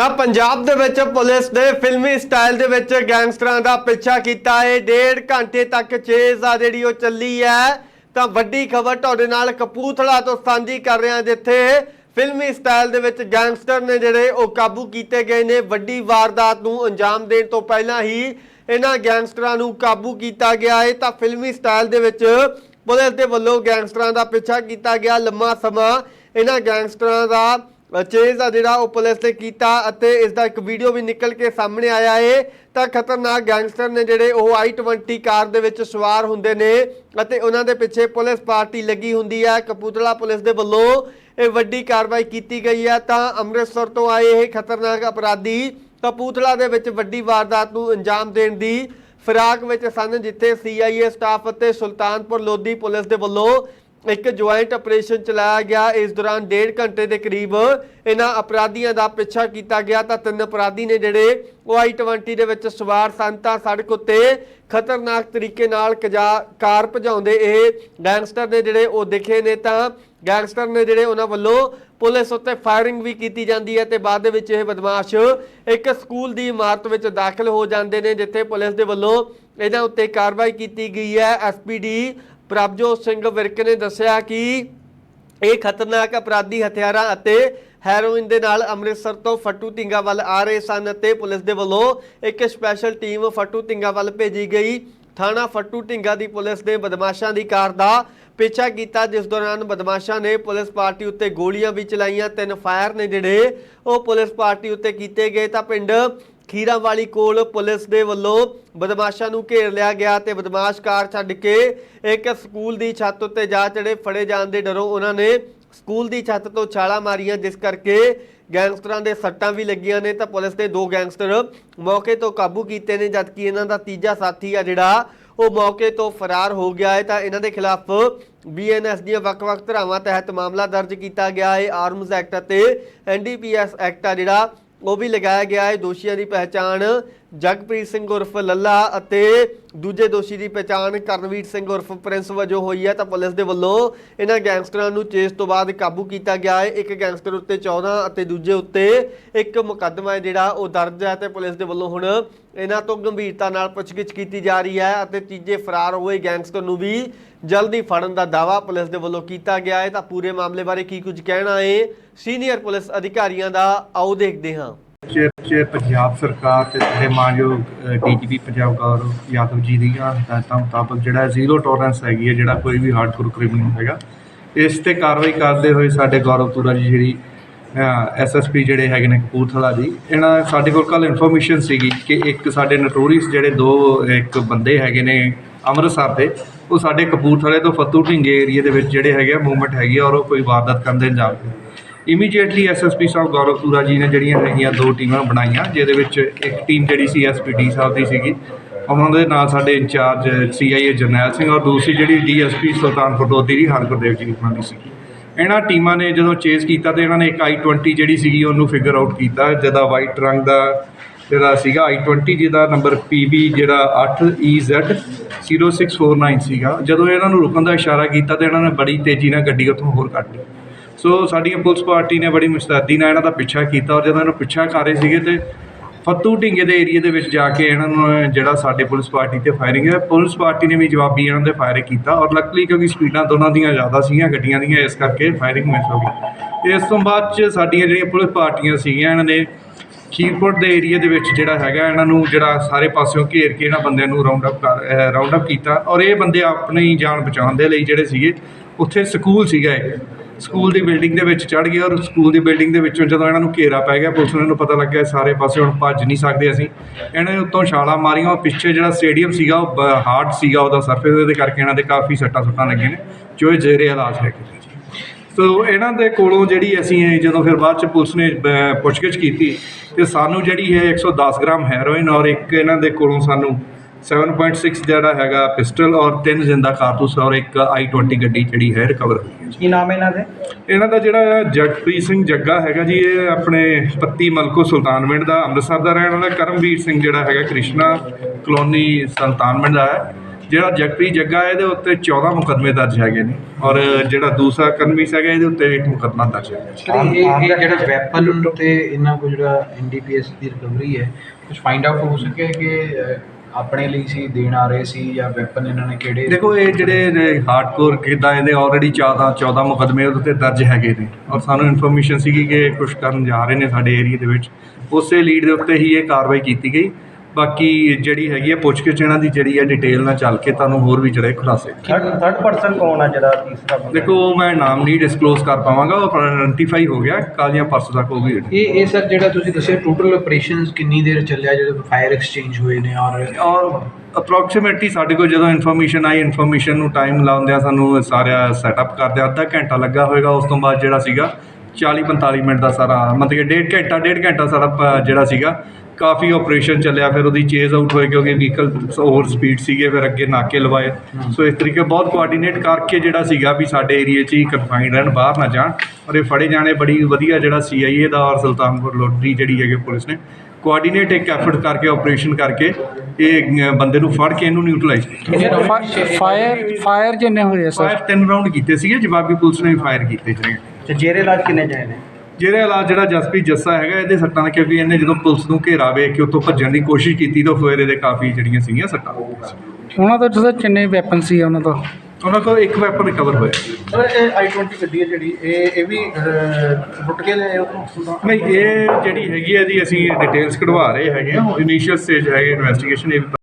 ਤਾਂ ਪੰਜਾਬ ਦੇ ਵਿੱਚ ਪੁਲਿਸ ਨੇ ਫਿਲਮੀ ਸਟਾਈਲ ਦੇ ਵਿੱਚ ਗੈਂਗਸਟਰਾਂ ਦਾ ਪਿੱਛਾ ਕੀਤਾ। ਹੈ ਡੇਢ ਘੰਟੇ ਤੱਕ ਚੇਜ਼ ਆ ਜਿਹੜੀ ਉਹ ਚੱਲੀ ਹੈ। ਤਾਂ ਵੱਡੀ ਖਬਰ ਤੁਹਾਡੇ ਨਾਲ ਕਪੂਰਥਲਾ ਤੋਂ ਸਾਂਝੀ ਕਰ ਰਿਹਾ ਜਿੱਥੇ ਫਿਲਮੀ ਸਟਾਈਲ ਦੇ ਵਿੱਚ ਗੈਂਗਸਟਰ ਨੇ ਜਿਹੜੇ ਉਹ ਕਾਬੂ ਕੀਤੇ ਗਏ ਨੇ। ਵੱਡੀ ਵਾਰਦਾਤ ਨੂੰ ਅੰਜਾਮ ਦੇਣ ਤੋਂ ਪਹਿਲਾਂ ਹੀ ਇਹਨਾਂ ਗੈਂਗਸਟਰਾਂ ਨੂੰ ਕਾਬੂ ਕੀਤਾ ਗਿਆ ਹੈ। ਤਾਂ ਫਿਲਮੀ ਸਟਾਈਲ ਦੇ ਵਿੱਚ ਪੁਲਿਸ ਦੇ ਵੱਲੋਂ ਗੈਂਗਸਟਰਾਂ ਦਾ ਪਿੱਛਾ ਕੀਤਾ ਗਿਆ। ਲੰਮਾ ਸਮਾਂ ਇਹਨਾਂ ਗੈਂਗਸਟਰਾਂ ਦਾ ਚੇਜ਼ ਆ ਜਿਹੜਾ ਉਹ ਪੁਲਿਸ ਨੇ ਕੀਤਾ ਅਤੇ ਇਸ ਦਾ ਇੱਕ ਵੀਡੀਓ ਵੀ ਨਿਕਲ ਕੇ ਸਾਹਮਣੇ ਆਇਆ ਏ। ਤਾਂ ਖਤਰਨਾਕ ਗੈਂਗਸਟਰ ਨੇ ਜਿਹੜੇ ਉਹ i20 ਕਾਰ ਦੇ ਵਿੱਚ ਸਵਾਰ ਹੁੰਦੇ ਨੇ ਅਤੇ ਉਹਨਾਂ ਦੇ ਪਿੱਛੇ ਪੁਲਿਸ ਪਾਰਟੀ ਲੱਗੀ ਹੁੰਦੀ ਹੈ ਕਪੂਰਥਲਾ ਪੁਲਿਸ ਦੇ ਵੱਲੋਂ ਇਹ ਵੱਡੀ ਕਾਰਵਾਈ ਕੀਤੀ ਗਈ ਹੈ ਤਾਂ ਅੰਮ੍ਰਿਤਸਰ ਤੋਂ ਆਏ ਇਹ ਖਤਰਨਾਕ ਅਪਰਾਧੀ ਕਪੂਰਥਲਾ ਦੇ ਵਿੱਚ ਵੱਡੀ ਵਾਰਦਾਤ ਨੂੰ ਅੰਜਾਮ ਦੇਣ ਦੀ ਫਿਰਾਕ ਵਿੱਚ ਸਨ, ਜਿੱਥੇ CIA ਸਟਾਫ ਅਤੇ ਸੁਲਤਾਨਪੁਰ ਲੋਧੀ ਪੁਲਿਸ ਦੇ ਵੱਲੋਂ ਇੱਕ ਜੁਆਇੰਟ ਆਪਰੇਸ਼ਨ ਚਲਾਇਆ ਗਿਆ। ਇਸ ਦੌਰਾਨ ਡੇਢ ਘੰਟੇ ਦੇ ਕਰੀਬ ਇਹਨਾਂ ਅਪਰਾਧੀਆਂ ਦਾ ਪਿੱਛਾ ਕੀਤਾ ਗਿਆ। ਤਾਂ ਤਿੰਨ ਅਪਰਾਧੀ ਨੇ ਜਿਹੜੇ ਉਹ i20 ਦੇ ਵਿੱਚ ਸਵਾਰ ਸਨ। ਤਾਂ ਸੜਕ ਉੱਤੇ ਖਤਰਨਾਕ ਤਰੀਕੇ ਨਾਲ ਕਜਾ- ਕਾਰ ਭਜਾਉਂਦੇ ਇਹ ਗੈਂਗਸਟਰ ਨੇ ਜਿਹੜੇ ਉਹ ਦਿਖੇ ਨੇ ਤਾਂ ਗੈਂਗਸਟਰ ਨੇ ਜਿਹੜੇ ਉਹਨਾਂ ਵੱਲੋਂ ਪੁਲਿਸ ਉੱਤੇ ਫਾਇਰਿੰਗ ਵੀ ਕੀਤੀ ਜਾਂਦੀ ਹੈ ਤੇ ਬਾਅਦ ਦੇ ਵਿੱਚ ਇਹ ਬਦਮਾਸ਼ ਇੱਕ ਸਕੂਲ ਦੀ ਇਮਾਰਤ ਵਿੱਚ ਦਾਖਲ ਹੋ ਜਾਂਦੇ ਨੇ, ਜਿੱਥੇ ਪੁਲਿਸ ਦੇ ਵੱਲੋਂ ਇਹਨਾਂ ਉੱਤੇ ਕਾਰਵਾਈ ਕੀਤੀ ਗਈ ਹੈ। ਐਸਪੀਡੀ ਪ੍ਰਭਜੋਤ ਸਿੰਘ ਵਿਰਕ ਨੇ ਦੱਸਿਆ ਕਿ ਇਹ ਖਤਰਨਾਕ ਅਪਰਾਧੀ ਹਥਿਆਰਾਂ ਅਤੇ ਹੈਰੋਇਨ ਦੇ ਨਾਲ ਅੰਮ੍ਰਿਤਸਰ ਤੋਂ ਫੱਟੂ ਢਿੰਗਾ ਵੱਲ ਆ ਰਹੇ ਸਨ ਅਤੇ ਪੁਲਿਸ ਦੇ ਵੱਲੋਂ ਇੱਕ ਸਪੈਸ਼ਲ ਟੀਮ ਫੱਟੂ ਢਿੰਗਾ ਵੱਲ ਭੇਜੀ ਗਈ। ਥਾਣਾ ਫੱਟੂ ਢਿੰਗਾ ਦੀ ਪੁਲਿਸ ਨੇ ਬਦਮਾਸ਼ਾਂ ਦੀ ਕਾਰ ਦਾ ਪਿੱਛਾ ਕੀਤਾ, ਜਿਸ ਦੌਰਾਨ ਬਦਮਾਸ਼ਾਂ ਨੇ ਪੁਲਿਸ ਪਾਰਟੀ ਉੱਤੇ ਗੋਲੀਆਂ ਵੀ ਚਲਾਈਆਂ, ਤਿੰਨ ਫਾਇਰ ਨੇ ਜਿਹੜੇ ਉਹ ਪੁਲਿਸ ਪਾਰਟੀ ਉੱਤੇ ਕੀਤੇ ਗਏ। ਤਾਂ ਪਿੰਡ ਖੀਰਾਵਾਲੀ ਕੋਲ ਪੁਲਿਸ ਦੇ ਵੱਲੋਂ ਬਦਮਾਸ਼ਾਂ ਨੂੰ ਘੇਰ ਲਿਆ ਗਿਆ ਤੇ ਬਦਮਾਸ਼ ਕਾਰ ਛੱਡ ਕੇ ਇੱਕ ਸਕੂਲ ਦੀ ਛੱਤ ਉੱਤੇ ਜਾ ਚੜੇ ਫੜੇ ਜਾਣ ਦੇ ਡਰੋਂ ਉਹਨਾਂ ਨੇ ਸਕੂਲ ਦੀ ਛੱਤ ਤੋਂ ਛਾਲਾਂ ਮਾਰੀਆਂ, ਜਿਸ ਕਰਕੇ ਗੈਂਗਸਟਰਾਂ ਦੇ ਸੱਟਾਂ ਵੀ ਲੱਗੀਆਂ ਨੇ। ਤਾਂ ਪੁਲਿਸ ਦੇ ਦੋ ਗੈਂਗਸਟਰ ਮੌਕੇ ਤੋਂ ਕਾਬੂ ਕੀਤੇ ਨੇ, ਜਦਕਿ ਇਹਨਾਂ ਦਾ ਤੀਜਾ ਸਾਥੀ ਆ ਜਿਹੜਾ, ਉਹ ਮੌਕੇ ਤੋਂ ਫਰਾਰ ਹੋ ਗਿਆ ਹੈ। ਤਾਂ ਇਹਨਾਂ ਦੇ ਖਿਲਾਫ ਬੀਐਨਐਸ ਦੀਆਂ ਵੱਖ-ਵੱਖ ਧਰਾਵਾਂ ਤਹਿਤ ਮਾਮਲਾ ਦਰਜ ਕੀਤਾ ਗਿਆ ਹੈ। ਆਰਮਜ਼ ਐਕਟ ਅਤੇ ਐਨਡੀਪੀਐਸ ਐਕਟ ਆ ਜਿਹੜਾ ਉਹ ਵੀ ਲਗਾਇਆ ਗਿਆ ਹੈ ਦੋਸ਼ੀਆਂ ਦੀ ਪਹਿਚਾਣ ਜਗਪ੍ਰੀਤ ਸਿੰਘ ਉਰਫ ਲੱਲਾ ਅਤੇ ਦੂਜੇ ਦੋਸ਼ੀ ਦੀ ਪਹਿਚਾਣ ਕਰਨਵੀਰ ਸਿੰਘ ਉਰਫ ਪ੍ਰਿੰਸ ਵਜੋਂ ਹੋਈ ਹੈ ਤਾਂ ਪੁਲਿਸ ਦੇ ਵੱਲੋਂ ਇਹਨਾਂ ਗੈਂਗਸਟਰਾਂ ਨੂੰ ਚੇਸ ਤੋਂ ਬਾਅਦ ਕਾਬੂ ਕੀਤਾ ਗਿਆ ਹੈ। ਇੱਕ ਗੈਂਗਸਟਰ ਉੱਤੇ 14 ਅਤੇ ਦੂਜੇ ਉੱਤੇ ਇੱਕ ਮੁਕੱਦਮਾ ਹੈ ਜਿਹੜਾ ਉਹ ਦਰਜ ਹੈ ਤੇ ਪੁਲਿਸ ਦੇ ਵੱਲੋਂ ਹੁਣ ਇਹਨਾਂ ਤੋਂ ਗੰਭੀਰਤਾ ਨਾਲ ਪੁੱਛਗਿੱਛ ਕੀਤੀ ਜਾ ਰਹੀ ਹੈ ਅਤੇ ਤੀਜੇ ਫਰਾਰ ਹੋਏ ਗੈਂਗਸਟਰ ਨੂੰ ਵੀ ਜਲਦੀ ਫੜਨ ਦਾ ਦਾਅਵਾ ਪੁਲਿਸ ਦੇ ਵੱਲੋਂ ਕੀਤਾ ਗਿਆ ਹੈ। ਤਾਂ ਪੂਰੇ ਮਾਮਲੇ ਬਾਰੇ ਕੀ ਕੁਝ ਕਹਿਣਾ ਹੈ? ਸੀਨੀਅਰ ਪੁਲਿਸ ਅਧਿਕਾਰੀਆਂ ਦਾ ਆਓ ਦੇਖਦੇ ਹਾਂ। ਚ ਚ ਪੰਜਾਬ ਸਰਕਾਰ ਤੇ ਸਾਡੇ ਮਾਨਯੋਗ ਡੀਜੀਪੀ ਪੰਜਾਬ ਗੌਰਵ ਯਾਦਵ ਜੀ ਦੀਆਂ ਹਦਾਇਤਾਂ ਮੁਤਾਬਕ ਜਿਹੜਾ ਜ਼ੀਰੋ ਟੋਲਰੈਂਸ ਹੈਗੀ ਹੈ, ਜਿਹੜਾ ਕੋਈ ਵੀ ਹਾਰਡਕੋਰ ਕ੍ਰਿਮੀਨਲ ਹੈਗਾ, ਇਸ ਤੇ ਕਾਰਵਾਈ ਕਰਦੇ ਹੋਏ ਸਾਡੇ ਗੌਰਵਪੁਰਾ ਜੀ ਜਿਹੜੀ ਐਸਐਸਪੀ ਜਿਹੜੇ ਹੈਗੇ ਨੇ ਕਪੂਰਥਲਾ ਜੀ ਇਹਨਾਂ ਸਾਡੇ ਕੋਲ ਕੱਲ ਇਨਫੋਰਮੇਸ਼ਨ ਸੀਗੀ ਕਿ ਇੱਕ ਸਾਡੇ ਨਟੋਰੀਸ ਜਿਹੜੇ ਦੋ, ਇੱਕ ਬੰਦੇ ਹੈਗੇ ਨੇ ਅੰਮ੍ਰਿਤਸਰ ਦੇ, ਉਹ ਸਾਡੇ ਕਪੂਰਥਲੇ ਤੋਂ ਫਤੂ ਢਿੰਗੇ ਏਰੀਆ ਦੇ ਵਿੱਚ ਜਿਹੜੇ ਹੈਗੇ ਆ ਮੂਵਮੈਂਟ ਹੈਗੀ ਆ ਔਰ ਉਹ ਕੋਈ ਵਾਰਦਾਤ ਕਰਨ ਦੇ ਜਾਂਦੇ ਇਮੀਡੀਏਟਲੀ ਐਸਐਸਪੀ ਸਾਹਿਬ ਗੌਰਵਪੁਰਾ ਜੀ ਨੇ ਜਿਹੜੀਆਂ ਹੈਗੀਆਂ ਦੋ ਟੀਮਾਂ ਬਣਾਈਆਂ, ਜਿਹਦੇ ਵਿੱਚ ਇੱਕ ਟੀਮ ਜਿਹੜੀ ਸੀ ਐਸਪੀਡੀ ਸਾਹਿਬ ਦੀ ਸੀਗੀ। ਉਹਨਾਂ ਦੇ ਨਾਲ ਸਾਡੇ ਇੰਚਾਰਜ ਸੀਆਈਏ ਜਰਨੈਲ ਸਿੰਘ ਔਰ ਦੂਸਰੀ ਜਿਹੜੀ ਡੀਐਸਪੀ ਸੁਲਤਾਨਪੁਰ ਲੋਧੀ ਦੀ ਹਰਗੁਰਦੇਵ ਜੀ ਉਹਨਾਂ ਦੀ ਸੀਗੀ। ਇਹਨਾਂ ਟੀਮਾਂ ਨੇ ਜਦੋਂ ਚੇਸ ਕੀਤਾ ਤੇ ਇਹਨਾਂ ਨੇ ਇੱਕ i20 ਜਿਹੜੀ ਸੀਗੀ ਉਹਨੂੰ ਫਿਗਰ ਆਊਟ ਕੀਤਾ, ਜਿਹਦਾ ਵਾਈਟ ਰੰਗ ਦਾ ਜਿਹੜਾ ਸੀਗਾ i20 ਜਿਹਦਾ ਨੰਬਰ PB ਜਿਹੜਾ 8EZ 0649 ਸੀਗਾ। ਜਦੋਂ ਇਹਨਾਂ ਨੂੰ ਰੁਕਣ ਦਾ ਇਸ਼ਾਰਾ ਕੀਤਾ ਤੇ ਇਹਨਾਂ ਨੇ ਬੜੀ ਤੇਜ਼ੀ ਨਾਲ ਗੱਡੀ ਉੱਥੋਂ ਹੋਰ ਕੱਢ ਲਈ। ਸੋ ਸਾਡੀਆਂ ਪੁਲਿਸ ਪਾਰਟੀ ਨੇ ਬੜੀ ਮੁਸਤੈਦੀ ਨਾਲ ਇਹਨਾਂ ਦਾ ਪਿੱਛਾ ਕੀਤਾ ਔਰ ਜਦੋਂ ਇਹਨੂੰ ਪਿੱਛਾ ਕਰ ਰਹੇ ਸੀਗੇ ਤੇ ਫੱਤੂ ਢਿੰਗੇ ਦੇ ਏਰੀਆ ਦੇ ਵਿੱਚ ਜਾ ਕੇ ਇਹਨਾਂ ਨੂੰ ਜਿਹੜਾ ਸਾਡੇ ਪੁਲਿਸ ਪਾਰਟੀ ਤੇ ਫਾਇਰਿੰਗ ਹੈ ਪੁਲਿਸ ਪਾਰਟੀ ਨੇ ਵੀ ਜਵਾਬੀ ਇਹਨਾਂ ਦੇ ਫਾਇਰ ਕੀਤਾ ਔਰ ਲੱਕਲੀ ਕਿਉਂਕਿ ਸਪੀਡਾਂ ਦੋਨਾਂ ਦੀਆਂ ਜ਼ਿਆਦਾ ਸੀਗੀਆਂ, ਗੱਡੀਆਂ ਦੀਆਂ, ਇਸ ਕਰਕੇ ਫਾਇਰਿੰਗ ਮਿਸ ਹੋ ਗਈ। ਇਸ ਤੋਂ ਬਾਅਦ ਚ ਸਾਡੀਆਂ ਜਿਹੜੀਆਂ ਪੁਲਿਸ ਪਾਰਟੀਆਂ ਸੀਗੀਆਂ, ਇਹਨਾਂ ਨੇ ਖੀਰਪੁਰ ਦੇ ਏਰੀਆ ਦੇ ਵਿੱਚ ਜਿਹੜਾ ਹੈਗਾ, ਇਹਨਾਂ ਨੂੰ ਜਿਹੜਾ ਸਾਰੇ ਪਾਸਿਓਂ ਘੇਰ ਕੇ ਇਹਨਾਂ ਬੰਦਿਆਂ ਨੂੰ ਰਾਉਂਡ ਅਪ ਕਰ ਰਾਉਂਡ ਅਪ ਕੀਤਾ ਔਰ ਇਹ ਬੰਦੇ ਆਪਣੀ ਜਾਨ ਬਚਾਉਣ ਦੇ ਲਈ ਜਿਹੜੇ ਸੀਗੇ, ਉੱਥੇ ਸਕੂਲ ਸੀਗਾ ਇੱਕ। ਸਕੂਲ ਦੀ ਬਿਲਡਿੰਗ ਦੇ ਵਿੱਚ ਚੜ ਗਏ ਔਰ ਸਕੂਲ ਦੀ ਬਿਲਡਿੰਗ ਦੇ ਵਿੱਚੋਂ ਜਦੋਂ ਇਹਨਾਂ ਨੂੰ ਘੇਰਾ ਪੈ ਗਿਆ, ਪੁਲਿਸ ਨੂੰ ਪਤਾ ਲੱਗਿਆ ਸਾਰੇ ਪਾਸੇ ਹੁਣ ਭੱਜ ਨਹੀਂ ਸਕਦੇ ਅਸੀਂ। ਇਹਨਾਂ ਨੇ ਉੱਤੋਂ ਛਾਲਾਂ ਮਾਰੀਆਂ ਔਰ ਪਿੱਛੇ ਜਿਹੜਾ ਸਟੇਡੀਅਮ ਸੀਗਾ, ਉਹ ਹਾਰਡ ਸੀਗਾ, ਉਹਦਾ ਸਰਫੇਸ ਉਹਦੇ ਕਰਕੇ ਇਹਨਾਂ ਦੇ ਕਾਫੀ ਸੱਟਾਂ ਸੁੱਟਾਂ ਲੱਗੀਆਂ ਨੇ, ਜੋ ਇਹ ਜ਼ੇਰੇ ਇਲਾਜ ਹੈਗੇ ਨੇ ਸੋ ਇਹਨਾਂ ਦੇ ਕੋਲੋਂ ਜਿਹੜੀ ਅਸੀਂ ਜਦੋਂ ਫਿਰ ਬਾਅਦ ਚ ਪੁਲਿਸ ਨੇ ਪੁੱਛਗਿੱਛ ਕੀਤੀ ਤੇ ਸਾਨੂੰ ਜਿਹੜੀ ਹੈ 110 ਗ੍ਰਾਮ ਹੈਰੋਇਨ ਔਰ ਇੱਕ ਇਹਨਾਂ ਦੇ ਕੋਲੋਂ ਸਾਨੂੰ 7.6 ਜਿਹੜਾ ਹੈਗਾ ਪਿਸਟਲ ਔਰ ਤਿੰਨ ਜ਼ਿੰਦਾ ਕਾਰਤੂਸ ਔਰ ਇੱਕ i20 ਗੱਡੀ ਜਿਹੜੀ ਹੈ ਰਿਕਵਰ ਹੋਈ ਹੈ ਜੀ। ਕੀ ਨਾਮ ਹੈ ਇਹਨਾਂ ਦੇ? ਇਹਨਾਂ ਦਾ ਜਿਹੜਾ ਜਗਪ੍ਰੀਤ ਸਿੰਘ ਜੱਗਾ ਹੈਗਾ ਜੀ ਇਹ ਆਪਣੇ ਪੱਤੀ ਮਲਕੋ ਸੁਲਤਾਨਵਿੰਡ ਦਾ ਅੰਮ੍ਰਿਤਸਰ ਦਾ ਰਹਿਣ ਵਾਲਾ ਕਰਮਵੀਰ ਸਿੰਘ ਜਿਹੜਾ ਹੈਗਾ ਕ੍ਰਿਸ਼ਨਾ ਕਲੋਨੀ ਸੁਲਤਾਨਵਿੰਡ ਦਾ ਹੈ। ਜਿਹੜਾ ਜਗਪ੍ਰੀਤ ਜੱਗਾ ਹੈ, ਇਹਦੇ ਉੱਤੇ 14 ਮੁਕੱਦਮੇ ਦਰਜ ਹੈਗੇ ਨੇ ਔਰ ਜਿਹੜਾ ਦੂਸਰਾ ਕਰਮਵੀਰ ਹੈਗਾ ਇਹਦੇ ਉੱਤੇ ਇੱਕ ਮੁਕੱਦਮਾ ਦਰਜ ਹੈਗਾ ਇਹ ਜਿਹੜਾ ਵੈਪਨ ਤੇ ਇਹਨਾਂ ਕੋਲ ਜਿਹੜਾ ਐਨਡੀਪੀਐਸ ਦੀ ਰਿਕਵਰੀ ਹੈ ਕੁਝ ਫਾਈਂਡ ਆਊਟ ਹੋ ਸਕਿਆ ਕਿ ਆਪਣੇ ਲਈ ਸੀ, ਦੇਣ ਆ ਰਹੇ ਸੀ ਜਾਂ ਵੈਪਨ ਇਹਨਾਂ ਨੇ ਕਿਹੜੇ ਦੇਖੋ, ਇਹ ਜਿਹੜੇ ਹਾਰਡਕੋਰ ਕਿੱਦਾਂ ਇਹਦੇ ਆਲਰੇਡੀ 14 14 ਮੁਕੱਦਮੇ ਉਹਦੇ ਤੇ ਦਰਜ ਹੈਗੇ ਨੇ। ਔਰ ਸਾਨੂੰ ਇਨਫੋਰਮੇਸ਼ਨ ਸੀਗੀ ਕਿ ਇਹ ਕੁਛ ਕਰਨ ਜਾ ਰਹੇ ਨੇ ਸਾਡੇ ਏਰੀਆ ਦੇ ਵਿੱਚ। ਉਸੇ ਲੀਡ ਦੇ ਉੱਤੇ ਹੀ ਇਹ ਕਾਰਵਾਈ ਕੀਤੀ ਗਈ। ਬਾਕੀ ਜਿਹੜੀ ਹੈਗੀ ਹੈ ਪੁੱਛਗਿੱਛ ਇਹਨਾਂ ਦੀ ਜਿਹੜੀ ਹੈ ਡਿਟੇਲ ਨਾਲ ਚੱਲ ਕੇ ਤੁਹਾਨੂੰ ਹੋਰ ਵੀ ਜਿਹੜੇ ਖੁਲਾਸੇ ਥਰਡ ਥਰਡ ਪਰਸਨ ਕੌਣ ਆ ਜਿਹੜਾ ਤੀਸਰਾ ਬੰਦਾ? ਦੇਖੋ ਮੈਂ ਨਾਮ ਨਹੀਂ ਡਿਸਕਲੋਜ਼ ਕਰ ਪਾਵਾਂਗਾ ਉਹ ਆਇਡੈਂਟੀਫਾਈ ਹੋ ਗਿਆ ਕੱਲ੍ਹ ਜਾਂ ਪਰਸੋਂ ਤੱਕ ਉਹ ਵੀ ਇਹ ਇਹ ਸਰ ਜਿਹੜਾ ਤੁਸੀਂ ਦੱਸਿਆ ਟੋਟਲ ਆਪਰੇਸ਼ਨਸ ਕਿੰਨੀ ਦੇਰ ਚੱਲਿਆ ਜਦੋਂ ਫਾਇਰ ਐਕਸਚੇਂਜ ਹੋਏ ਨੇ ਔਰ ਔਰ ਅਪਰੋਕਸੀਮੇਟਲੀ ਸਾਡੇ ਕੋਲ ਜਦੋਂ ਇਨਫੋਰਮੇਸ਼ਨ ਆਈ ਇਨਫੋਰਮੇਸ਼ਨ ਨੂੰ ਟਾਈਮ ਲਾਉਂਦਿਆਂ ਸਾਨੂੰ ਸਾਰਾ ਸੈਟਅਪ ਕਰਦੇ ਅੱਧਾ ਘੰਟਾ ਲੱਗਾ ਹੋਵੇਗਾ ਉਸ ਤੋਂ ਬਾਅਦ ਜਿਹੜਾ ਸੀਗਾ 40 45 ਮਿੰਟ ਦਾ ਸਾਰਾ ਮਤਲਬ ਕਿ ਡੇਢ ਘੰਟਾ ਡੇਢ ਘੰਟਾ ਸਾਰਾ ਪ- ਜਿਹੜਾ ਸੀਗਾ ਕਾਫੀ ਆਪਰੇਸ਼ਨ ਚੱਲਿਆ ਫਿਰ ਉਹਦੀ ਚੇਜ਼ ਆਊਟ ਹੋਏ ਕਿਉਂਕਿ ਵਹੀਕਲ ਓਵਰ ਸਪੀਡ ਸੀਗੇ ਫਿਰ ਅੱਗੇ ਨਾਕੇ ਲਵਾਏ। ਸੋ ਇਸ ਤਰੀਕੇ ਬਹੁਤ ਕੋਆਰਡੀਨੇਟ ਕਰਕੇ ਜਿਹੜਾ ਸੀਗਾ ਵੀ ਸਾਡੇ ਏਰੀਆ 'ਚ ਹੀ ਕਨਫਾਈਨਡ ਰਹਿਣ ਬਾਹਰ ਨਾ ਜਾਣ। ਔਰ ਇਹ ਫੜੇ ਜਾਣੇ ਬੜੀ ਵਧੀਆ ਜਿਹੜਾ ਸੀਆਈਏ ਦਾ ਔਰ ਸੁਲਤਾਨਪੁਰ ਲੋਧੀ ਜਿਹੜੀ ਹੈਗੇ ਪੁਲਿਸ ਨੇ ਕੋਆਰਡੀਨੇਟ ਇੱਕ ਐਫਰਟ ਕਰਕੇ ਆਪਰੇਸ਼ਨ ਕਰਕੇ ਇਹ ਬੰਦੇ ਨੂੰ ਫੜ ਕੇ ਇਹਨੂੰ ਨਿਊਟਰਲਾਈਜ਼ ਕੀਤਾ। ਫਾਇਰ ਫਾਇਰ ਜਿੰਨੇ ਹੋਏ ਸਰ? ਫਾਇਰ ਤਿੰਨ ਰਾਉਂਡ ਕੀਤੇ ਸੀਗੇ ਜਵਾਬੀ ਪੁਲਿਸ ਨੇ ਵੀ ਫਾਇਰ ਕੀਤੇ ਸੀਗੇ। ਤੇ ਜੇਰੇ ਇਲਾਜ ਕਿੰਨੇ ਜਾਏ ਨੇ? ਜਿਹੜੇ ਹਾਲਾਤ ਜਿਹੜਾ ਜਸਪ੍ਰੀਤ ਜੱਸਾ ਹੈਗਾ ਇਹਦੇ ਸੱਟਾਂ ਦਾ ਕਿਉਂਕਿ ਇਹਨੇ ਜਦੋਂ ਪੁਲਿਸ ਨੂੰ ਘੇਰਾ ਵੇਖ ਕੇ ਉੱਥੋਂ ਭੱਜਣ ਦੀ ਕੋਸ਼ਿਸ਼ ਕੀਤੀ ਤਾਂ ਫਿਰ ਇਹਦੇ ਕਾਫੀ ਜਿਹੜੀਆਂ ਸੀਗੀਆਂ ਸੱਟਾਂ। ਉਹਨਾਂ ਤੋਂ ਸਰ ਕਿੰਨੇ ਵੈਪਨ ਸੀ ਉਹਨਾਂ ਤੋਂ ਉਹਨਾਂ ਕੋਲ ਇੱਕ ਵੈਪਨ ਰਿਕਵਰ ਹੋਇਆ। ਸਰ ਇਹ ਆਈ 20 ਗੱਡੀ ਹੈ ਜਿਹੜੀ ਇਹ ਇਹ ਵੀ ਲੁੱਟ ਕੇ ਉਤੋਂ ਨਹੀਂ ਇਹ ਜਿਹੜੀ ਹੈਗੀ ਹੈ ਜੀ ਅਸੀਂ ਡਿਟੇਲਸ ਕਢਵਾ ਰਹੇ ਹੈਗੇ ਆ। ਇਨੀਸ਼ੀਅਲ ਸਟੇਜ ਹੈਗੇ ਇਨਵੈਸਟੀਗੇਸ਼ਨ ਇਹ ਵੀ